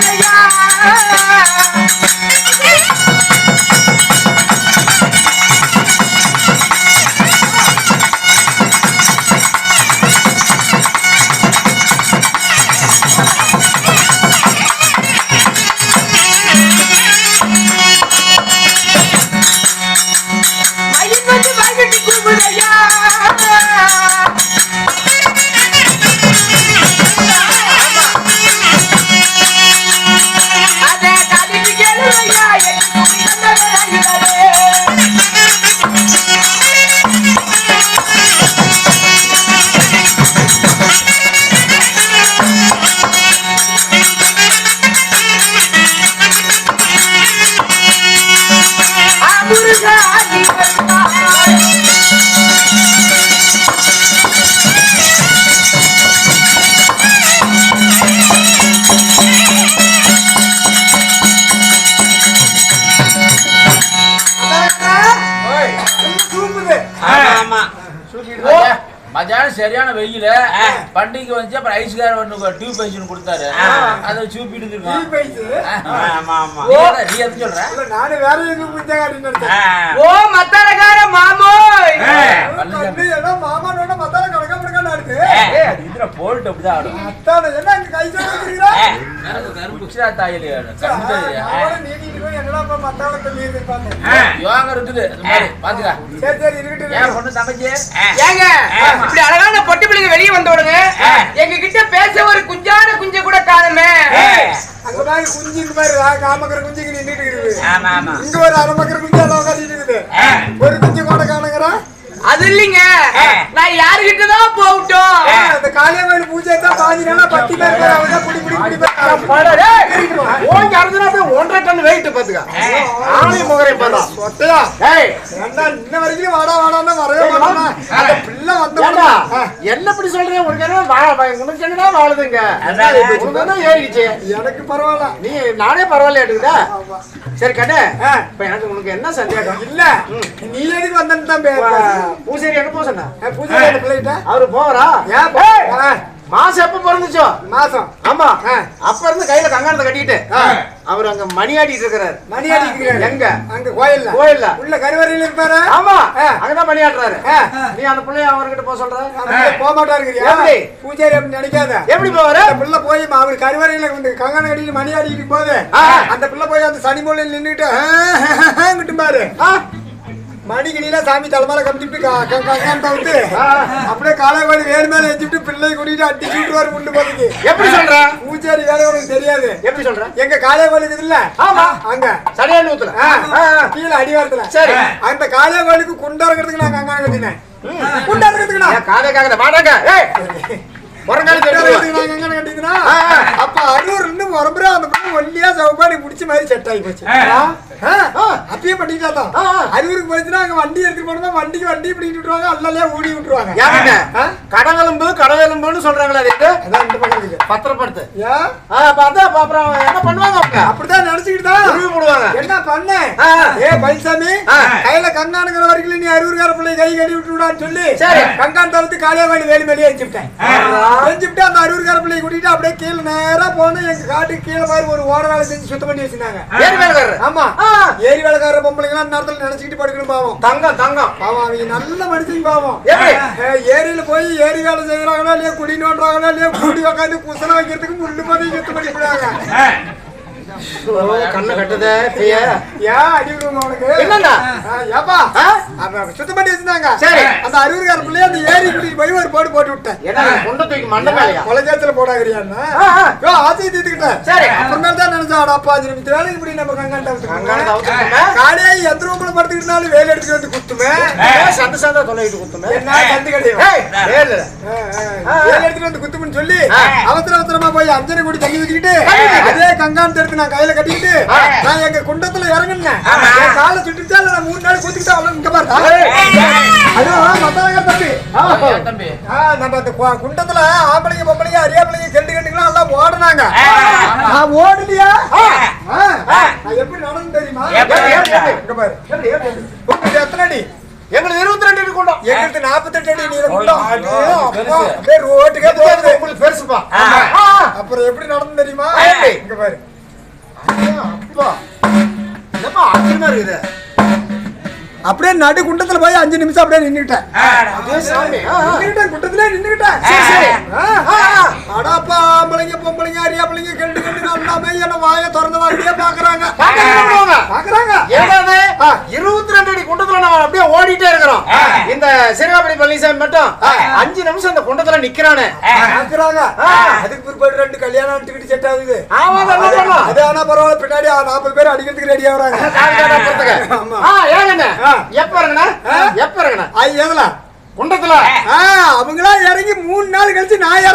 Hallelujah. சரியான வெயில பண்டிகை வந்து அப்புறம் ஐஸ்கார ஒண்ணு டியூப் ஐஸ் கொடுத்தாரு. அதை சூப்பிட்டு எது சொல்ற? நானு வேற எங்க. ஓ மத்தரகார மாமோய். வந்து ஏதோ இதுல போல்ட் அப்படிதான் ஆடும். அத்தானே, என்ன இங்க கை சொல்ல வைக்கிறீங்களா? குச்சிரா தாயில் அவனோட நீட்டிட்டு போய் என்னடா இப்ப மத்தால தள்ளிடுது பார்த்தேன். யோகம் இருக்குது. மாதிரி பாத்துக்க. சரி, சரி, இருக்கட்டும், ஏன் இருக்கட்டும். பொண்ணு தங்கச்சி? ஏங்க இப்படி அழகான பொட்டு பிள்ளைங்க வெளிய வந்து விடுங்க எங்க கிட்ட பேச ஒரு குஞ்சான குஞ்ச கூட காணுமே. அங்க பாரு, குஞ்சு இந்த மாதிரி குஞ்சு இங்க நின்னுட்டு இருக்குது. இங்க ஒரு அரை மக்கற குஞ்சு உட்கார்ந்துட்டு இருக்குது. அது இல்லைங்க. நான் யாருகிட்ட தான் போகட்டும் அந்த காளியம்மன் பூஜை தான் பாதி நாளா பட்டி பேர் பேர் அவங்க புடி புடி புடி பேர் ஓங்கி அறுதுனா போய் ஒன்றரை டன் வெயிட் பாத்துக்க ஆணை முகரை பார்த்தா சொத்தையா? ஏய். ஏன்டா, இன்ன வரைக்கும் வாடா வாடான்னா வரவே மாட்டானா? அந்த பிள்ளை வந்த என்ன இப்படி சொல்றீங்க? உனக்கு என்ன உனக்கு என்னடா வாழுதுங்க? என்ன ஏறிடுச்சு? எனக்கு பரவாயில்ல. நீ நானே பரவாயில்ல எடுக்குதா. சரி கண்ணு. ஆ. இப்ப எனக்கு உனக்கு என்ன சந்தேகம்? இல்ல. நீ எதுக்கு வந்தன்னு தான் பே- இப்ப பே- பூசேரி எங்க போக சொன்னா அந்த பிள்ளைகிட்ட அவரு போவரா ஏன் மாசம் எப்ப பிறந்துச்சோ மாசம் ஆமா. அப்ப இருந்து கையில கங்காணத்தை கட்டிட்டு. அவர் அங்க மணி ஆடிட்டு இருக்கிறாரு மணி அடிக்கிறாரு எங்க? அங்க கோயில்ல கோயில்ல. உள்ள கருவறையில இருப்பாரு ஆமா. அங்கதான் மணி ஆடுறாரு ஆ. நீ அந்த பிள்ளைய அவர்கிட்ட போக சொல்ற போக மாட்டா இருக்கிறியா எப்படி? பூஜாரி அப்படி நினைக்காத எப்படி போவாரு அந்த பிள்ளை போய் அவர் கருவறையில வந்து கங்கணம் கட்டிட்டு மணி ஆடிட்டு போகுது. அந்த பிள்ளை போய் அந்த சனி மூலையில் நின்றுட்டு பாரு ஆ? மணிக்கணியில சாமி தலைமையில தவிர்த்து ஆ. அப்படியே காலை கோழி வேறு மேல வச்சுட்டு பிள்ளை கூட்டிட்டு அடிச்சு விட்டுருவாரு முண்டு போதுக்கு எப்படி சொல்ற? பூஜாரி வேலை உனக்கு தெரியாது. எப்படி சொல்ற? எங்க கோழி இருக்குதுல்ல ஆமா. அங்க. சரியான ஊத்துல. கீழே அடிவாரத்துல. சரி. அந்த கோழிக்கு குண்டா இருக்கிறதுக்கு நான் கங்கான் கட்டினேன். குண்டா இருக்கிறதுக்கு நான். காதை காக்கல வாடக ஆ, ஆ. அப்ப அரூர் இருந்து மரபுரா அந்த பொண்ணு ஒல்லியா சவுப்பாடி பிடிச்ச மாதிரி செட் ஆகி போச்சு. அப்பயே பண்ணிட்டா தான். அரூருக்கு போச்சுன்னா அங்க வண்டி எடுத்துட்டு போனோம்னா வண்டிக்கு வண்டி பிடிக்கிட்டு விட்டுருவாங்க அல்லலையா ஊடி விட்டுருவாங்க. யாருங்க? ஆ? கடகெலும்பு கடவெலும்புன்னு சொல்றாங்களே அது? அதான் இந்த பக்கம் பத்திரப்படுத்து. ஏன் அதான் அப்ப அப்புறம் என்ன பண்ணுவாங்க அவங்க? அப்படிதான் நினைச்சுக்கிட்டு தான். போடுவாங்க. என்ன பண்ண. ஏ பைசாமி ஆ. கையில கங்கானுங்கிற வரைக்கும் நீ அறுபதுக்கார பிள்ளை கை கட்டி விட்டு விடான்னு சொல்லி. கங்கான் தவிர்த்து காளியாவாடி வேலி மேலே எஞ்சுட்டேன் எஞ்சுட்டு அந்த அறுபதுக்கார பிள்ளை கூட்டிட்டு அப்படியே கீழே நேரா போன எங்க காட்டுக்கு கீழே மாதிரி ஒரு ஓட வேலை செஞ்சு சுத்தம் பண்ணி வச்சிருந்தாங்க. ஆமா. ஏரி வேலைக்கார பொம்பளைங்க அந்த நேரத்துல நினைச்சுக்கிட்டு படுக்கணும் பாவம். தங்கம் தங்கம். பாவம் அவங்க நல்ல மனுஷங்க பாவம். ஏரியில போய் ஏரி வேலை செய்யறாங்களா இல்லையா குடி நோண்டுறாங்களா இல்லையா குடி உட்காந்து குசல வைக்கிறதுக்கு முள்ளு மாதிரி சுத்தம் பண்ணி விடுறாங்க ஓ, கண்ணு கட்டுதே பிய ஏன் அடி விடுவாங்க உனக்கு ஏப்பா? அவன் சுத்தம் பண்ணி வச்சிருந்தாங்க. சரி. அந்த அறுபதுக்கார பிள்ளைய அந்த ஏரி கூட்டிட்டு போய் ஒரு போடு போட்டு விட்டேன். கொண்டு தூக்கி மண்டை மேலையா? கொலைஜாத்துல போடாகிறியான்னு ஆசையை தீர்த்துக்கிட்டேன். சரி. அப்புறமேல தான் நினைச்சா அட அப்பா வேலைக்கு இப்படி நம்ம கங்காண்ட. காலையாய் எந்த ரூம்ல படுத்துக்கிட்டாலும் வேலை எடுத்துட்டு வந்து குத்துமே? சந்து சந்தா தொலைவிட்டு குத்துமே? என்ன கிடையாது வேலு. எடுத்துட்டு வந்து குத்துமுன்னு சொல்லி. அவசர அவசரமா போய் அஞ்சனை கூடி தள்ளி வச்சுக்கிட்டு அதே கங்கான் எடுத்து நான் கையில கட்டிக்கிட்டு. நான் எங்க குண்டத்துல இறங்குனேன். காலை சுட்டுச்சா நான் மூணு நாள் குத்திக்கிட்டா அவ்வளவு இங்க பாருடா அதுவும் மத்தாங்க தம்பி. நம்ம அந்த குண்டத்துல ஆம்பளைங்க பொம்பளைங்க அரியாம்பளைங்க கெண்டு கெண்டுங்களாம் எல்லாம் ஓடுனாங்க. நான் ஓடலையா? நான் எப்படி நடந்து தெரியுமா? இங்க பாரு? உங்களுக்கு எத்தனை அடி? எங்களுக்கு இருபத்தி ரெண்டு அடி கொண்டோம். எங்களுக்கு நாற்பத்தெட்டு அடி நீளம் குண்டம். ரோட்டுக்கே போகுது. உங்களுக்கு பெருசுப்பா. அப்புறம் எப்படி நடந்து தெரியுமா? இங்க பாரு. ஐயா, என்னப்பா ஆச்சரியமா இருக்குது? அப்படியே நடு குண்டத்துல போய் அஞ்சு நிமிஷம் அப்படியே நின்னுட்டேன் குண்டத்திலே நின்னுட்டேன். அடாப்பா ஆம்பளைங்க பொம்பளைங்க அரியாம்பளைங்க கெண்டு கெண்டு எல்லாமே என்ன வாயை திறந்த மாதிரியே பாக்குறாங்க? பாக்குறாங்க. ஏதாவது. இருபத்தி ரெண்டு அடி குண்டத்துல நம்ம அப்படியே ஓடிட்டே இருக்கிறோம். இந்த சிறுகாப்படி பழனிசாமி மட்டும் அஞ்சு நிமிஷம் இந்த குண்டத்துல நிக்கிறானே. பாக்குறாங்க. அதுக்கு பிற்பாடு ரெண்டு கல்யாணம் எடுத்துக்கிட்டு செட் ஆகுது. அது ஆனா பரவாயில்ல பின்னாடி நாற்பது பேர் அடிக்கிறதுக்கு ரெடி ஆகுறாங்க. ஆமா. எப்ப இறங்குன எப்ப இறங்குன ஐ எதுல குண்டத்துல அவங்களா இறங்கி மூணு நாள் கழிச்சு நான்?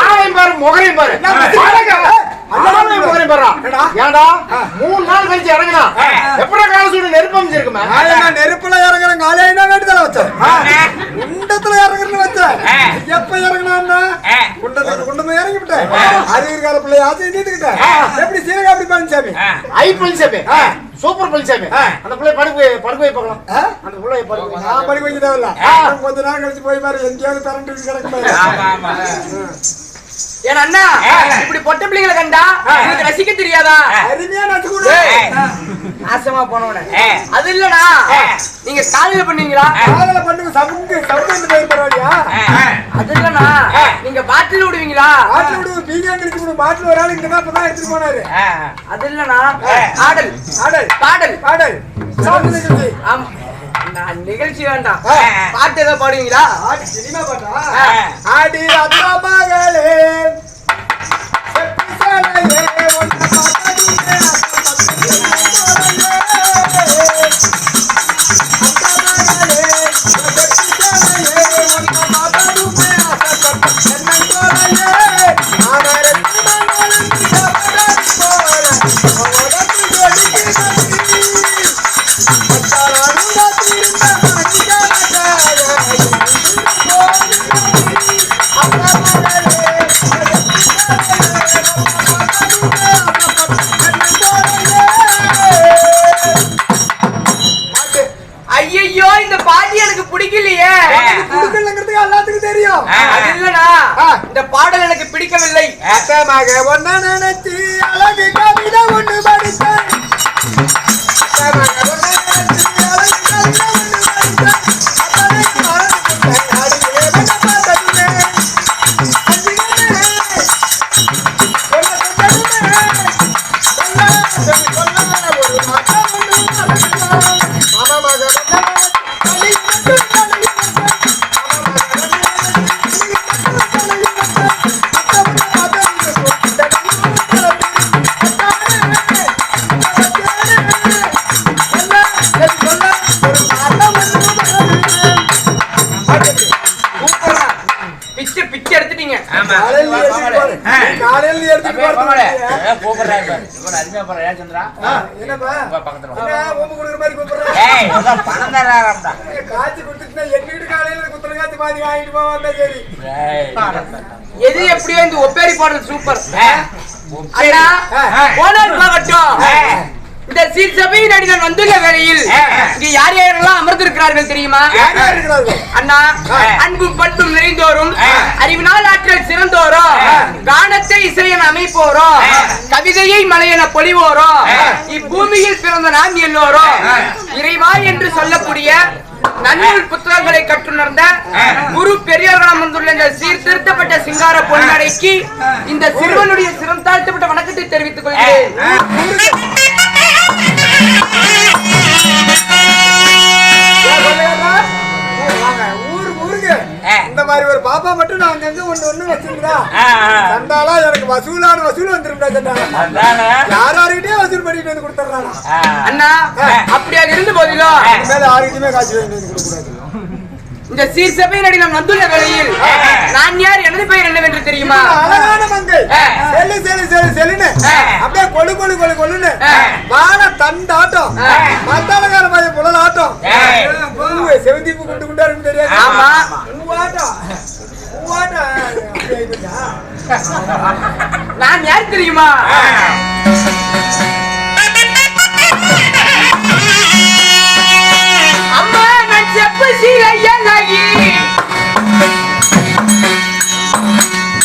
ஆளையும் பாரு, முகரையும் பாரு. முகரையும் பாருடா. என்னடா? ஏன்டா? மூணு நாள் கழிச்சு இறங்குனா, எப்படா கால சூடு? நெருப்பு அமைஞ்சிருக்குமே? நான் நெருப்புல இறங்குறேன் காலையில வேண்டுதல வச்சேன்? குண்டத்துல இறங்குறேன்னு வச்சேன். எப்ப இறங்கினா குண்டத்துல குண்டத்துல இறங்கி விட்டேன். அறிவியற்கால பிள்ளை ஆசை தீர்த்துக்கிட்டேன். எப்படி சீரகா அப்படி பழனிசாமி ஐ பழனிசாமி. சூப்பர் பழனிசாமி. அந்த பிள்ளைய படுக்க படுக்க வை பார்க்கலாம். அந்த பிள்ளைய படுக்க. நான் படி வைக்க தேவையில்ல. கொஞ்ச நாள் கழிச்சு போய் பாரு எங்கேயாவது கரண்ட் ஆமா ஏன் அண்ணா இப்படி பொட்ட பிள்ளைங்களை கண்டா உங்களுக்கு ரசிக்க தெரியாதா? அருமையா நச்சு ஏய், நாசமா போனவன. அது இல்லடா நீங்க காலையில பண்ணீங்களா? காலையில பண்ணுங்க சவுண்டு சவுண்டு போய் பரவாயில்லையா? அது இல்லண்ணா. நீங்க பாட்டில் விடுவீங்களா? பாட்டில் விடு பீங்கா கழிச்சு விடு பாட்டில் ஒரு ஆள் தான் இப்பதான் எடுத்துட்டு போனாரு. அது இல்லண்ணா. ஆடல். ஆடல். பாடல். பாடல். ஆமா. நிகழ்ச்சி வேண்டாம். பாட்டு ஏதோ பாடுவீங்களா? சினிமா பாட்டா? ஆடி அத்தா மகளே அத்தமாக ஒன்ன நினைச்சு அழகு கவிதை ஒன்று படித்த காலையில் எடுத்துட்டு போகல போறது கூப்பிடுறாரு பாரு. இவன் அருமையா போற ஏன் சந்திரா என்னப்பா உங்க பக்கத்துல வா. என்ன ஓம்பு கொடுக்குற மாதிரி கூப்பிடுறேன் ஏய் பணம் தர்றாராம்டா. காய்ச்சி கொடுத்துட்டு எங்க வீட்டு காலையில குத்துற காய்ச்சி பாதி வாங்கிட்டு சரி. எது எப்படியோ இந்த ஒப்பேரி பாடல் சூப்பர். போனால் போகட்டும். இந்த சீர் சபையின் அடிகள் வந்துள்ள வேளையில். இங்க யார் யாரெல்லாம் அமர்ந்திருக்கிறார்கள் தெரியுமா அண்ணா. அன்பும் பண்பும் நிறைந்தோரும். அறிவினால் ஆற்றல் சிறந்தோரும் ஆ. கானத்தை இசையன் அமைப்போரும் ஆ. கவிதையை மலையென பொழிவோரும் ஆ. இப்பூமியில் பிறந்த நாம் எல்லோரும். இறைவா என்று சொல்லக்கூடிய நன்னூல் புத்தகங்களை கற்றுணர்ந்த. குரு பெரியோர்கள் அமர்ந்துள்ள இந்த சீர்திருத்தப்பட்ட சிங்கார பொன்னடைக்கு இந்த சிறுவனுடைய சிரம் தாழ்த்தப்பட்ட வணக்கத்தை தெரிவித்துக் கொள்கிறேன் இந்த மாதிரி ஒரு பாப்பா மட்டும் நான் அங்கங்க ஒண்ணு ஒண்ணு வச்சிருந்தா. சண்டாலா எனக்கு வசூலான வசூல் வந்துருந்தா சண்டாலா? யார் யாருக்கிட்டே வசூல் பண்ணிட்டு வந்து கொடுத்துட்றானா ஆ. அண்ணா அப்படியாக இருந்த போதிலும் மேல யாருக்கிட்டயுமே காசு வந்து கொடுக்கூடாது இந்த சீர் சபையின் அடிகள் வந்துள்ள வேளையில் நான் யார் எனது பெயர் என்னவென்று தெரியுமா அழகான மங்கை ஆ. செல்லு செல்லு செல்லு செல்லுன்னு. அப்படியே கொழு கொழு கொழு கொழுன்னு. வான தண்டாட்டம் ஆ. மத்தாளக்கார பையன் புலலாட்டம் ஏய். பூவு செவந்தி பூ குண்டு குண்டா இருக்கும் தெரியாது ஆமா. ஆயிப்போச்சா? நான் யார் தெரியுமா நான் செப்பு சீலையழகி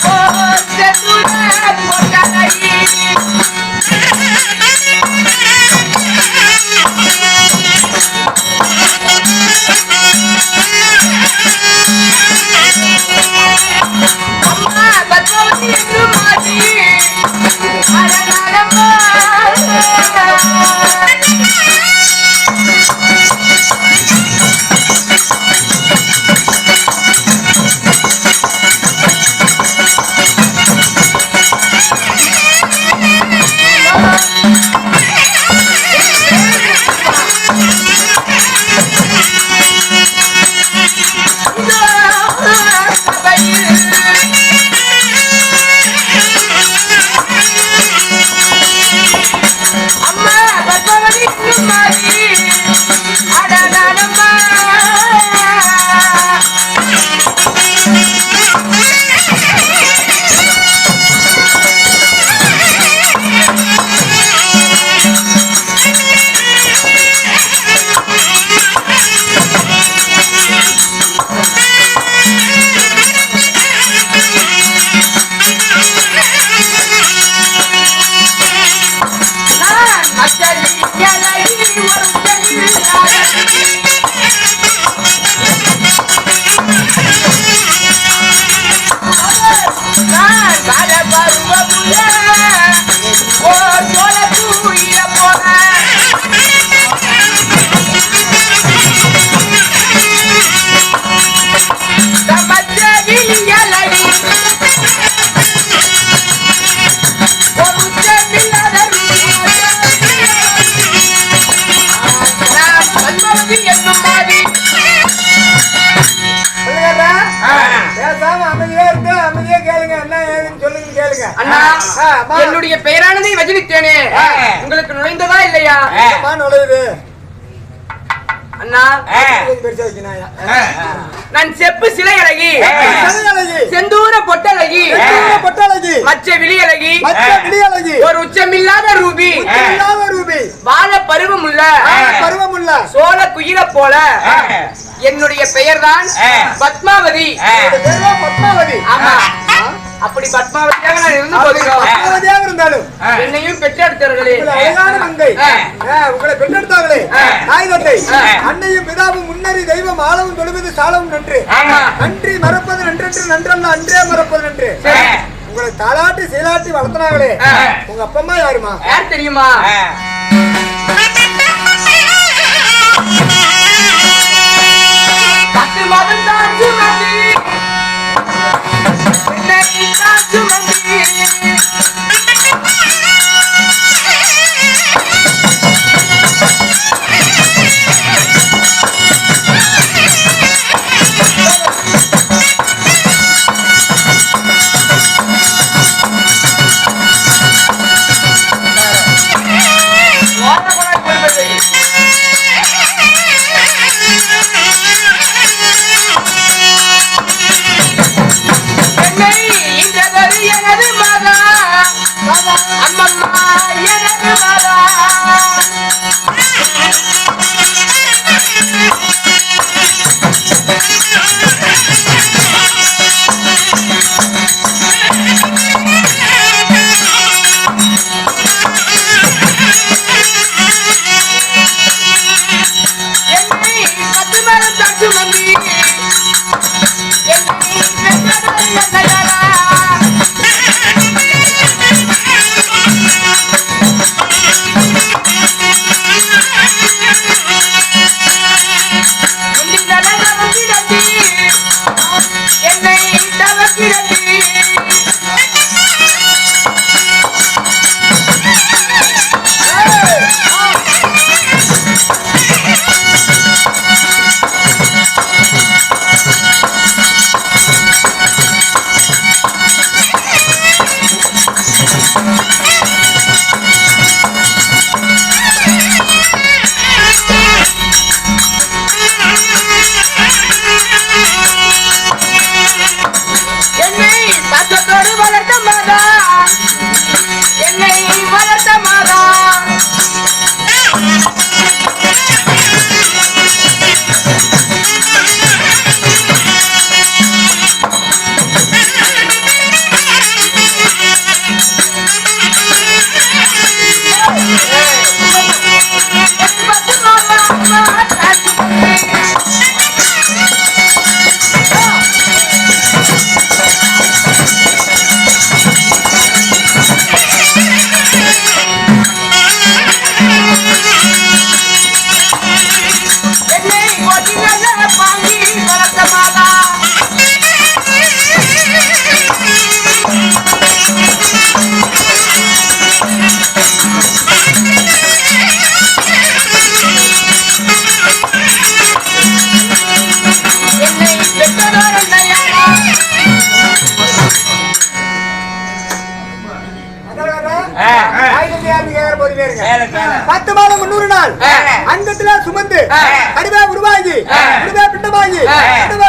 ஓ செத்துட பொட்டழகி பேசாம அமைதியா இருந்து அமைதியா கேளுங்க. என்ன ஏதுன்னு சொல்லுங்க கேளுங்க. அண்ணா. என்னுடைய பெயரானதை வஜனித்தேனே. உங்களுக்கு நுழைந்ததா இல்லையா? நுழையுது. நான் செப்பு சிலை அழகி செந்தூர பொட்டழகி. பொட்டழகி. மச்ச விழி அழகி விடி அழகி ஒரு உச்சமில்லாத ரூபி. ரூபி. வாழ பருவம் உள்ள பருவமுள்ள. சோழ குயில போல. என்னுடைய பெயர்தான் ஆ. பத்மாவதி. பத்மாவதி. ஆமா? அப்படி பத்மாவதியாக நான் இருந்து போகிறோம் பத்மாவதியாக இருந்தாலும் என்னையும் பெற்றெடுத்தார்களே உங்களை அழகான மங்கை உங்களை பெற்றெடுத்தாங்களே ஆ. தாய் தந்தை. அன்னையும் பிதாவும் முன்னறி தெய்வம் ஆளவும் தொழுவது சாலவும் நன்று. ஆமா. நன்றி மறப்பது நன்றென்று நன்றல்ல அன்றே மறப்பது நன்று. உங்களை தாளாட்டி செயலாட்டி வளர்த்தனாங்களே. உங்க அப்பா அம்மா யாருமா? யார் தெரியுமா?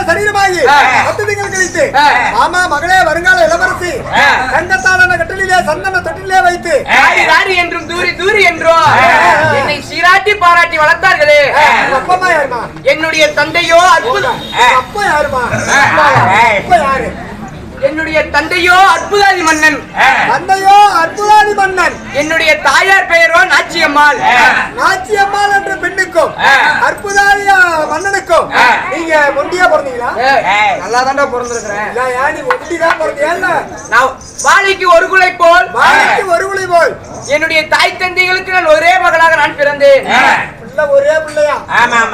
சரீரமாகி ஆ. பத்து திங்கள் கழித்து. ஆமா மகளே வருங்கால இளவரசி ஆ. தங்கத்தாலான கட்டிலே சந்தன தொட்டிலே வைத்து. ராடி என்றும் தூரி தூரி என்றும். என்னை சீராட்டி பாராட்டி வளர்த்தார்களே. உங்க அப்பா அம்மா யாருமா? என்னுடைய தந்தையோ அற்புதம். அப்பா யாருமா? அப்பா யாரு? என்னுடைய தந்தையோ அற்புதாதி மன்னன். தந்தையோ அற்புதாதி மன்னன். என்னுடைய தாயார் பெயரோ நாச்சியம்மாள். நாச்சியம்மாள் என்ற பெண்ணுக்கும். அற்புதாதி மன்னனுக்கும். நீங்க ஒண்டியா பிறந்தீங்களா நல்லா தாண்டா பிறந்திருக்கிறேன் நீ ஒண்டிதான் பிறந்தியா இல்ல? நான் வாழைக்கு ஒரு குலை போல். வாழைக்கு ஒரு குழி போல். என்னுடைய தாய் தந்தைகளுக்கு நான் ஒரே மகளாக நான் பிறந்தேன். ஒரே பிள்ளையா?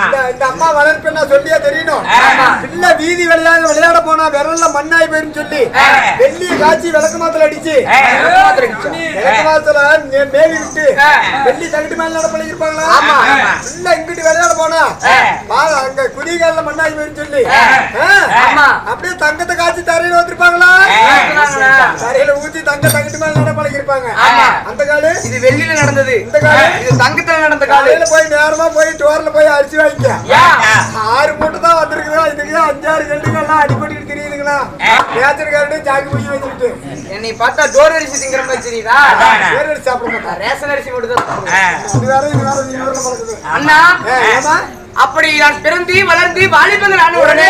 இந்த இந்த அம்மா வளர்ப்பு நான் சொல்லியே தெரியணும். பிள்ளை வீதி விளையாட விளையாட போனா விரல்ல மண்ணாய் போயிரும் சொல்லி வெள்ளி காய்ச்சி விளக்கு மாத்துல அடிச்சு. விளக்கு மாத்துல மே- மேவி விட்டு. வெள்ளி தகுட்டு மேல நட பழகிருப்பாங்களா ஆமா. பிள்ளை இங்கிட்டு விளையாட போனா அங்க குதிகால மண்ணாய் போயிரும் சொல்லி. அப்படியே தங்கத்தை காய்ச்சி தரையில வச்சிருப்பாங்களா தரையில ஊத்தி தங்க தகுட்டு மேல நட பழகிருப்பாங்க ஆமா. அந்த காலு? இது வெள்ளியில நடந்தது. இந்த காலு? இது தங்கத்துல நடந்த காலையில போய் நேரமா போய் டோர்ல போய் அரிசி வாங்கிக்க? ஆறு மூட்டை தான் வந்திருக்குதா இதுக்கு அஞ்சாறு கண்டுங்க எல்லாம் தெரியுதுங்களா பேச்சர்காரனே ஜாக்கி பிடிச்சி வச்சுக்கிட்டு என்னை பார்த்தா டோர் அரிசி திங்கிற மாதிரி தெரியுதா வேற அரிசி சாப்பிட மாட்டான் ரேஷன் அரிசி மட்டும் தான் சாப்பிடுவேன். இது வேற இது வேற இது வேற பழக்குது அண்ணா? அப்படி நான் பிறந்து வளர்ந்து வாலிபங்கள் ஆன உடனே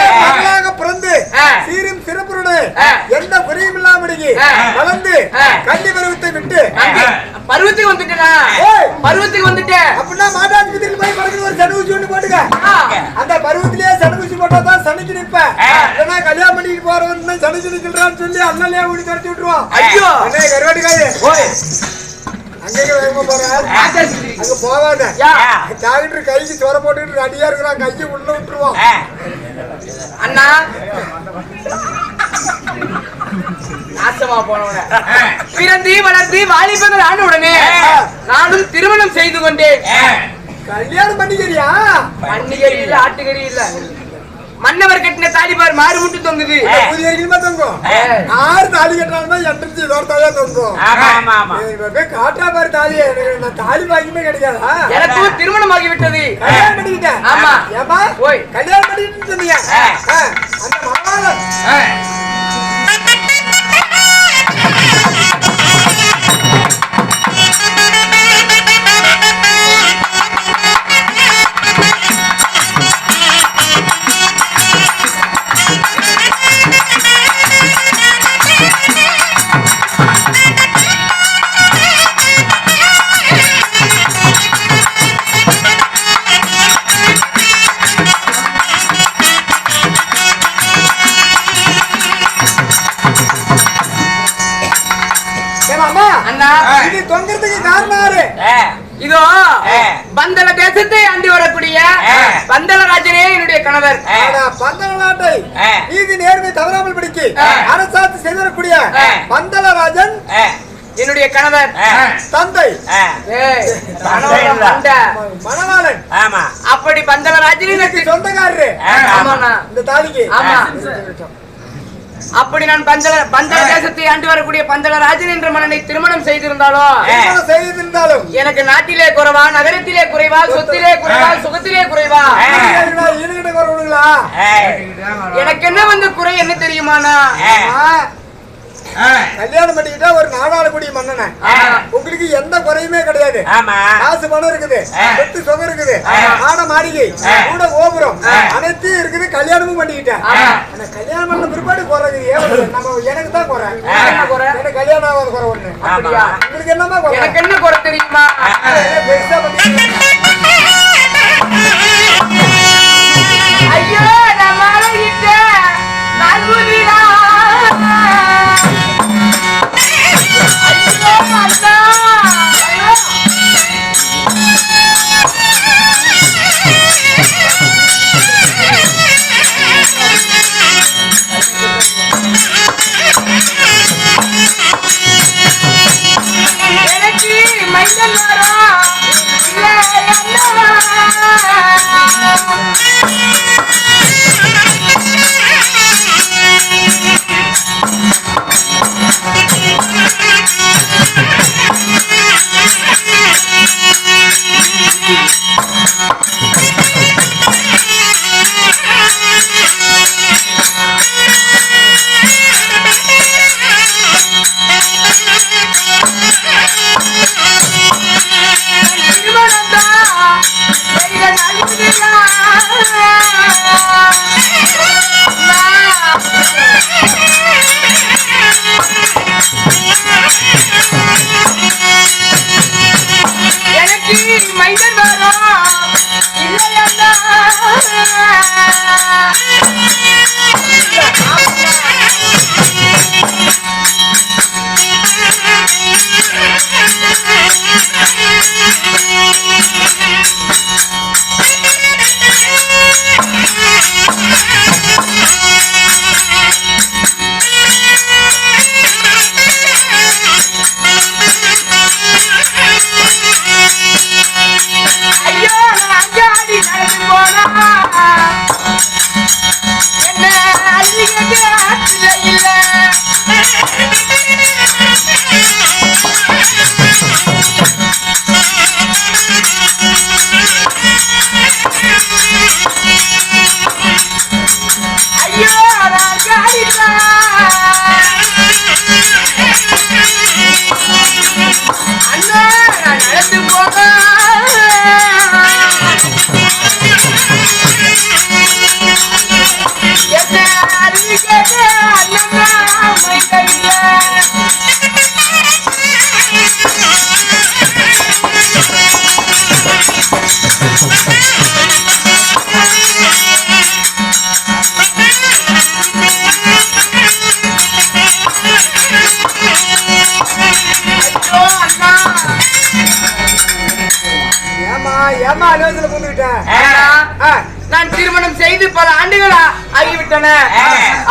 பிறந்து. சீரும் சிறப்புடனே. எந்த ஆ. வளர்ந்து. கல்வி பருவத்தை விட்டு. பருவத்துக்கு வந்துட்டேனா? ஏய். பருவத்துக்கு வந்துட்டேன் அப்படின்னா மாட்டாஸ்பத்திரிக்கு போய் பறக்குது ஒரு சனுகுச்சி ஒண்ணு போட்டுக்க. அந்த பருவத்திலேயே சனுகுச்சி போட்டா தான் சனிக்கு நிப்ப இல்லைன்னா கல்யாணம் பண்ணிட்டு போறவன் சனிக்கு நிக்கிறான்னு சொல்லி அண்ணலே ஓடி துரத்தி விட்டுருவான். ஐயோ. அண்ணே கருவாட்டுக்காரு. ஓய். அங்கே யா. டாக்டர் கைக்கு சோற போட்டுட்டு அடியா இருக்கிறான். கையை உள்ள விட்டுருவான். அண்ணா. நாசமா போனவன. பிறந்து வளர்ந்து வாலிபங்கள் ஆன உடனே நானும் திருமணம் செய்து கொண்டேன். கல்யாணம் பண்ணிக்கிறியா? பன்னிகரி இல்ல ஆட்டுக்கறி இல்ல மன்னவர் கட்டின தாலி பார் மாறு முட்டு தொங்குது. தொங்கும். ஆறு தாலி கட்டினாலுமே எந்திரிச்சு இதோட தொங்கும். காட்டா பாரு தாலி எனக்கு தாலி பாக்கியமே கிடைக்காதா? எனக்கும் திருமணம் ஆகிவிட்டது கல்யாணம் பண்ணிக்கிட்டேன். ஆமா. ஓய். கல்யாணம் பண்ணிக்கிட்டு சொன்னீங்க அந்த மகளால பிடிக்கு அரசாட்சி செய்திடக்கூடிய பந்தலராஜன் என்னுடைய கணவர். தந்தை. மணவாளன். அப்படி பந்தலராஜனே எனக்கு இதுக்கு சொந்தக்காரரு. ஆமாண்ணா. இந்த தாலிக்கு. ஆமா. அப்படி நான் பந்தல பந்தல தேசத்தை ஆண்டு வரக்கூடிய பந்தலராஜன் என்ற மன்னனை திருமணம் செய்திருந்தாலும் செய்திருந்தாலும். எனக்கு நாட்டிலே குறைவா நகரத்திலே குறைவா சொத்திலே குறைவா சுகத்திலே குறைவா? எனக்கு என்ன வந்து குறை என்ன தெரியுமாண்ணா கல்யாணம் பண்ணிக்கிட்டா ஒரு நாடாளக்கூடிய மன்னனை. உங்களுக்கு எந்த குறையுமே கிடையாது. காசு பணம் இருக்குது. சொத்து சுகம் இருக்குது. ஆட மாளிகை. கூட கோபுரம். அனைத்தும் இருக்குது. கல்யாணமும் பண்ணிக்கிட்டேன். ஆனா கல்யாணம் பண்ண பிற்பாடு குறை இருக்குது. ஏன் நம்ம எனக்கு தான் குறை? எனக்கு கல்யாணம் ஆகாத குறை ஒண்ணு? உங்களுக்கு என்னமா குறை? எனக்கு என்ன குறை தெரியுமா? பெருசா? ஐயோ நான் நல்குதிரா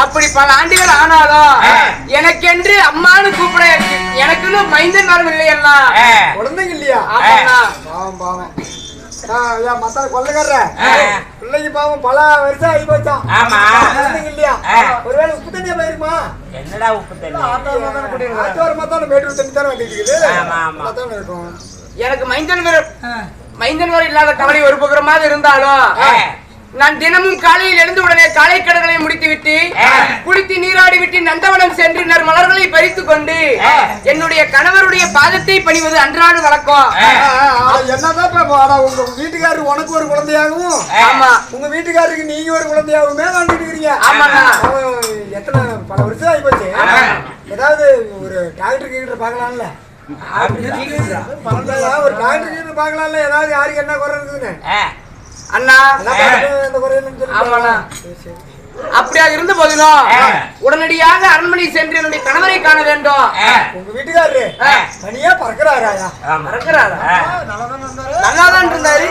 அப்படி பல ஆண்டுகள் ஆனாலும் எனக்கென்று அம்மானு கூப்பிட எனக்குன்னு மைந்தன் வரம் இல்லை எல்லாம் குழந்தைங்க இல்லையா? ஆமாண்ணா. பாவம் பாவம். ஆ, ஐயா மத்த கொள்ளக்காரர பிள்ளைக்கு பாவம் பல வருஷம் ஆகி போச்சான் ஆமா. குழந்தைங்க இல்லையா? ஒருவேளை உப்பு தண்ணியா போயிருமா என்னடா உப்பு தண்ணி? தான் மேட்டூர் தண்ணி தானே வந்துட்டு இருக்குது ஆமா, ஆமா. அதானே இருக்கும். எனக்கு மைந்தன் வரம் மைந்தன் வரம் இல்லாத கவலை ஒரு பக்கமாக இருந்தாலும் நான் தினமும் காலையில் எழுந்த உடனே காலை கடன்களை முடித்து விட்டு குளித்து நீராடி விட்டு நந்தவனம் சென்று நர் மலர்களை பறித்துக் கொண்டு என்னுடைய கணவருடைய பாதத்தை பணிவது அன்றாட வழக்கம். என்னதான் உங்க வீட்டுக்காரரு உனக்கு ஒரு குழந்தையாகவும் ஆமா. உங்க வீட்டுக்காரருக்கு நீங்க ஒரு குழந்தையாகவுமே வாழ்ந்துட்டு. அவன் எத்தனை பல வருஷம் ஆகி போச்சு ஏதாவது ஒரு டாக்டர் கிட்ட பார்க்கலாம்ல? ஒரு டாக்டர் கிட்ட பார்க்கலாம்ல? ஏதாவது யாருக்கு என்ன குறை இருக்குதுன்னு? அண்ணா ஆமாண்ணா. அப்படியா இருந்த போதிலும் உடனடியாக அரண்மனை சென்று என்னுடைய கணவரை காண வேண்டும். உங்க வீட்டுக்காரரு தனியா பறக்குறாராயா மறக்கிறாரா நல்லாதான் இருந்தாரு.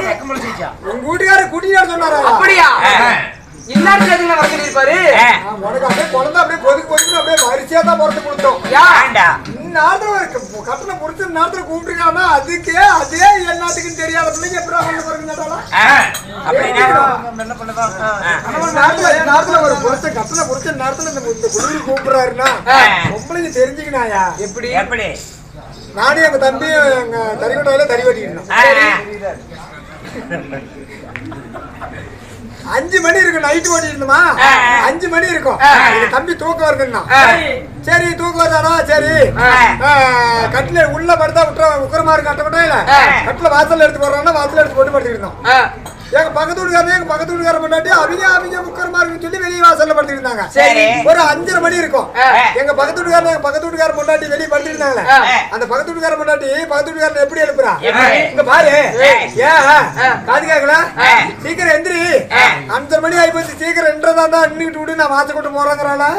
உங்க வீட்டுக்காரரு கூட்டிட்டு சொன்னாரா? அப்படியா? இன்னார் கேதுங்க வரச்சிருப்பாரு உனக்கு அப்படியே குழந்தை அப்படியே கொதிக்கு கொதிக்கு அப்படியே வரிசையா தான் பிறந்து கொடுத்தோம். யா. நேரத்துல ஒரு கட்டணம் முடிச்ச நேரத்துல கூப்பிட்டுருக்காங்கன்னா அதுக்கே அதே எல்லாத்துக்கும் தெரியாத பிள்ளைங்க எப்படி கொண்டு போறீங்க நேரத்துல நேரத்துல ஒரு புடிச்ச கட்டணம் புடிச்ச நேரத்துல இந்த இந்த குழுவி கூப்பிடுறாருன்னா பொம்பளைங்க தெரிஞ்சுக்கணாயா எப்படி? எப்படி? நானும் எங்க தம்பி எங்க தறிக்கொட்டையில தறி வெட்டிக்கணும் அஞ்சு மணி இருக்கும் நைட்டு ஓட்டிட்டு இருந்தோமா? அஞ்சு மணி இருக்கும். தம்பி தூக்கம் வருதுன்னா. சரி தூக்கம் வருதாடா? சரி. கட்டில உள்ள படுத்தா விட்டுற உக்கரமா இருக்கு கட்ட கொட்டையில கட்டில வாசல்ல எடுத்து போடுறாங்கன்னா வாசல்ல எடுத்து போட்டு இருந்தோம் ஆ, எங்க பக்கத்து வீட்டுக்காரங்க எங்க பக்கத்து வீட்டுக்கார முன்னாடி அவங்க அவங்க உக்கரமா இருக்குன்னு சொல்லி வெளியே வாசல்ல படுத்துட்டு இருந்தாங்க சரி. ஒரு அஞ்சரை மணி இருக்கும். எங்க பக்கத்து வீட்டுக்காரங்க எங்க பக்கத்து வீட்டுக்கார முன்னாடி வெளியே ஆ. அந்த பக்கத்து வீட்டுக்கார முன்னாடி பக்கத்து வீட்டுக்காரன் எப்படி? எழுப்புறா? இங்க பாரு. ஏன் காது கேக்கல? ஆ. சீக்கிரம் எந்திரி. அஞ்சரை மணி ஆகி போச்சு. சீக்கிரம் என்றதா தான் இன்னிட்டு விடு நான் வாச கொண்டு போறேங்கிறாளா?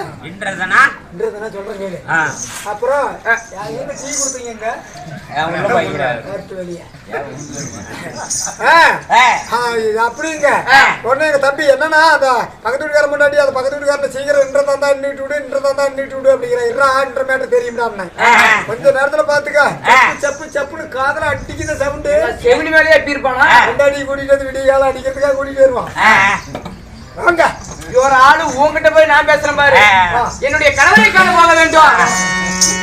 இன்றதுனா சொல்றேன் கேளு. அப்புறம் டீ. நேரத்து வெளியே. அப்படிங்க உடனே எங்க தம்பி என்னன்னா அந்த பக்கத்து வீட்டுக்கார முன்னாடி அந்த பக்கத்து வீட்டுக்காரன சீக்கிரம் இன்றதா தான் இன்னிட்டு விடு இன்றதா தான் இன்னிட்டு விடு அப்படிங்கிற இறா என்ற மேட்டர் தெரியும்டா கொஞ்ச நேரத்துல பாத்துக்க. செப்பு, செப்பு செப்புன்னு காதல அடிக்கிற சவுண்டு. செவினி மேலேயே எப்படி இருப்பானா? கொண்டாடி கூட்டிட்டு வந்து விடிய காலம் அடிக்கிறதுக்காக கூட்டிட்டு வருவான். வாங்க. ஒரு ஆளு உன்கிட்ட போய் நான் பேசுறேன் பாரு. என்னுடைய கணவரை காண போக வேண்டும்.